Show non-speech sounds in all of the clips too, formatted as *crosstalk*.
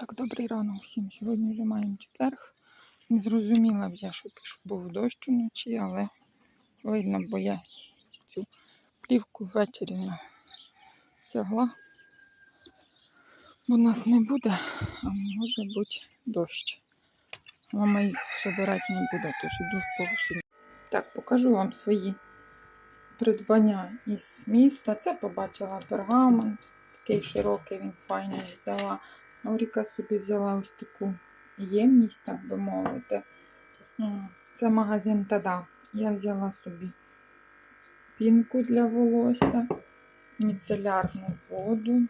Так, добрий ранок всім. Сьогодні вже маємо четверг. Не зрозуміла б я, що пішов був дощ уночі, але видно, бо я цю плівку ввечері натягла. Бо нас не буде, а може бути дощ. Мама їх забирати не буде, тож йду в повсі. Так, покажу вам свої придбання із міста. Це побачила пергамент. Такий широкий, він файний взяла. Ауріка собі взяла ось таку ємність, так би мовити. Це магазин Тада. Я взяла собі пінку для волосся, міцелярну воду,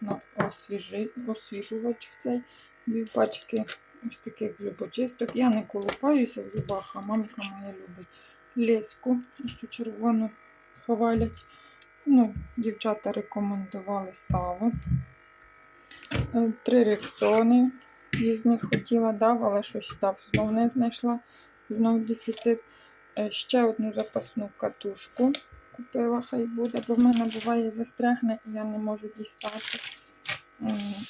на освіжи, освіжувач в цей дві пачки ось таких зубочисток. Я не колупаюся в зубах, а мамка моя любить леску, ось цю червону хвалять. Ну, дівчата рекомендували саву. Е, Три рексони різних хотіла дав, але щось дав. Знов не знайшла. Знов дефіцит. Е, Ще одну запасну катушку купила, хай буде, бо в мене буває застрягне і я не можу дістати.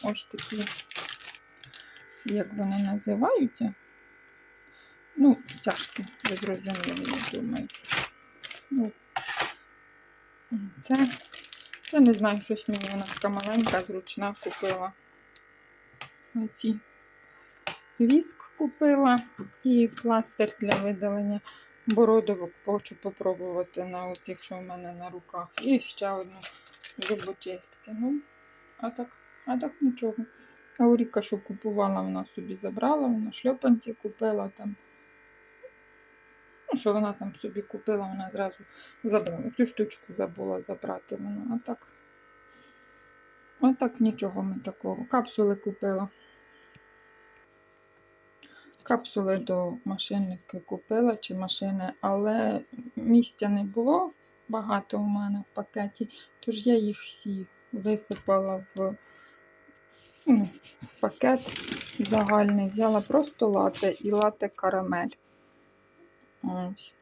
Ось такі, як вони називаються. Ну, стяжки, ви зрозуміли, я думаю. Ну, це, це не знаю, щось мені вона така маленька, зручна купила. Оці віск купила і пластир для видалення бородовок. Хочу попробувати на оцих, що в мене на руках. І ще одну зубочистки. Ну, а так, а так нічого. Ауріка, що купувала, вона собі забрала, вона шльопанці купила там. Що вона там собі купила, вона зразу забрала. Цю штучку забула забрати вона. А так. А так нічого ми такого. Капсули купила. Капсули до машинники купила чи машини, але місця не було багато у мене в пакеті, тож я їх всі висипала в, ну, в пакет загальний. Взяла просто лате і лате карамель. Ось.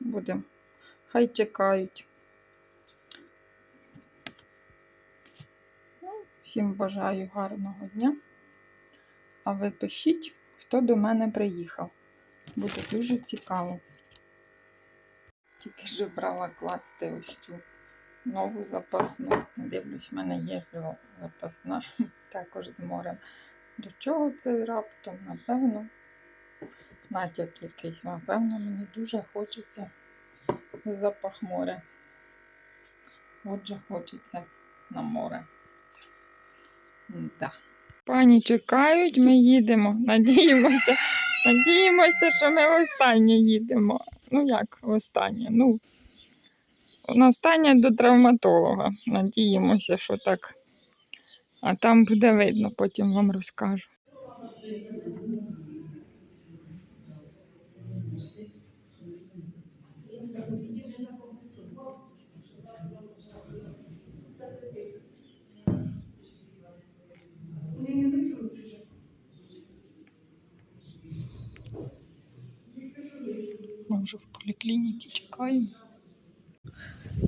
Будемо. Хай чекають. Ну, всім бажаю гарного дня. А ви пишіть, хто до мене приїхав. Буде дуже цікаво. Тільки що брала класти ось цю нову запасну. Дивлюсь, в мене є запасна *laughs* також з морем. До чого це раптом? Напевно, натяк якийсь. Напевно, мені дуже хочеться запах моря. Отже, хочеться на море. Да. Пані чекають, ми їдемо. Надіємося, надіємося, що ми останнє їдемо. Ну як останнє? Ну, останнє до травматолога. Надіємося, що так. А там буде видно, потім вам розкажу. Ми вже в поліклініці чекаємо.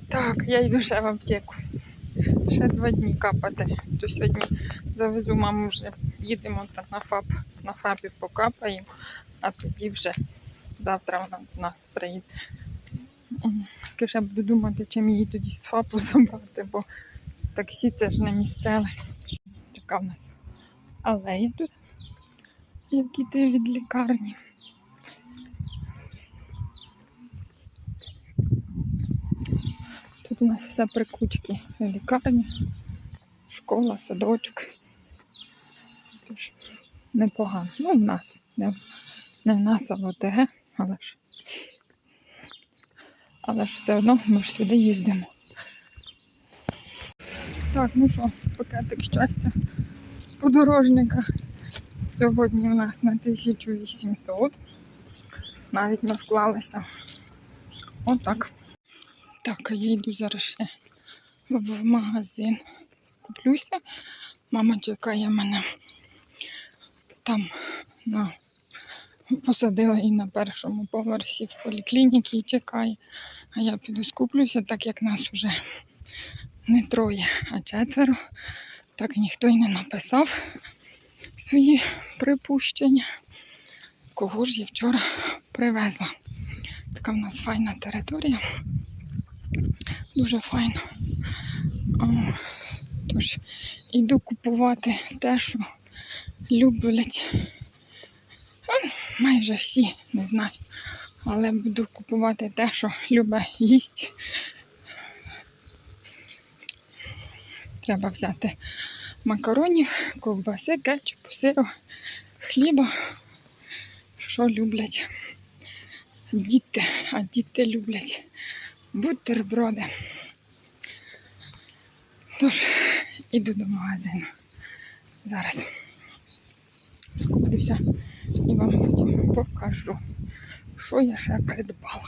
Так, я йду ще в аптеку. Ще два дні капати. То сьогодні завезу маму вже їдемо там на ФАП, на ФАПі покапаємо, а тоді вже завтра вона до нас приїде. Тільки ще буду думати, чим її тоді з ФАПу *laughs* забрати, бо таксі це ж не місцеве. Така в нас алея тут, як іти від лікарні. Тут у нас все при кучці. Лікарня, школа, садочок. Тож непогано. Ну, в нас. Не, не в нас, а в ОТГ, але ж. Але ж все одно ми ж сюди їздимо. Так, ну що, пакетик щастя з подорожника. Сьогодні у нас на 1800. Навіть не вклалися. Отак. Так, я йду зараз ще в магазин. Куплюся. Мама чекає мене там на посадила її на першому поверсі в поліклініці і чекає. А я піду скуплюся, так як нас уже не троє, а четверо. Так ніхто й не написав свої припущення. Кого ж я вчора привезла. Така в нас файна територія. Дуже файна. О, Тож іду купувати те, що люблять. Майже всі, не знаю. Але буду купувати те, що любить їсть. Треба взяти макаронів, ковбаси, кетчупу, сиру, хліба, що люблять діти, а діти люблять бутерброди. Тож, іду до магазину. Зараз скуплюся і вам потім покажу, що я ще придбала.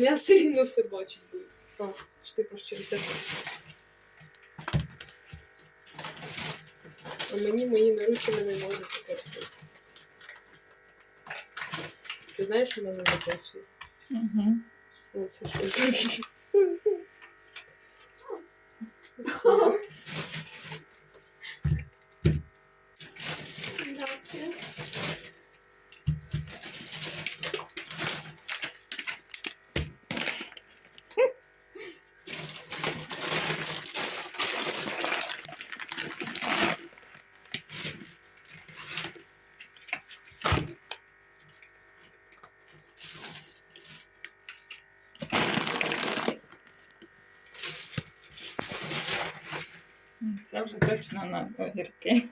Я все рівно все бачить буду. А, що ти просто через тебе. А мені моїми ручками не можна таке робити. Ти знаєш, що мене записує? Угу. О, це щось. Це вже точно на огірки.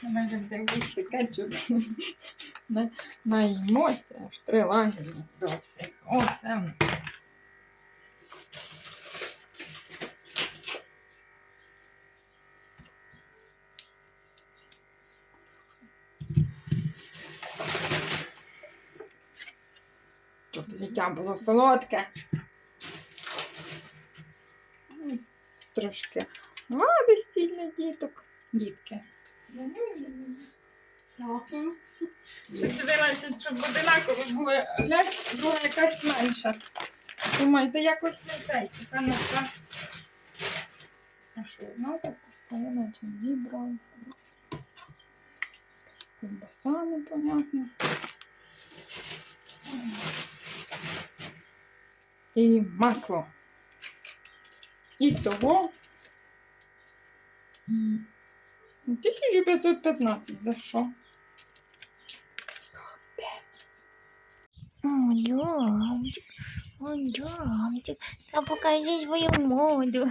Це Ми вже їсти кетчуп. На- Наїмося, аж три лагері до цих. О, це. Життя було солодке. Трошки радості для діток. Дітки. Дивилася, щоб одинаково були. Була якась менша. Думаєте, якось не цей, така не. А що, одна запускає, наче дві брала. ковбаса непонятна. І масло. І того 1515. За що? О, Дьомчик, о, Дьомчик, та покажи свою моду.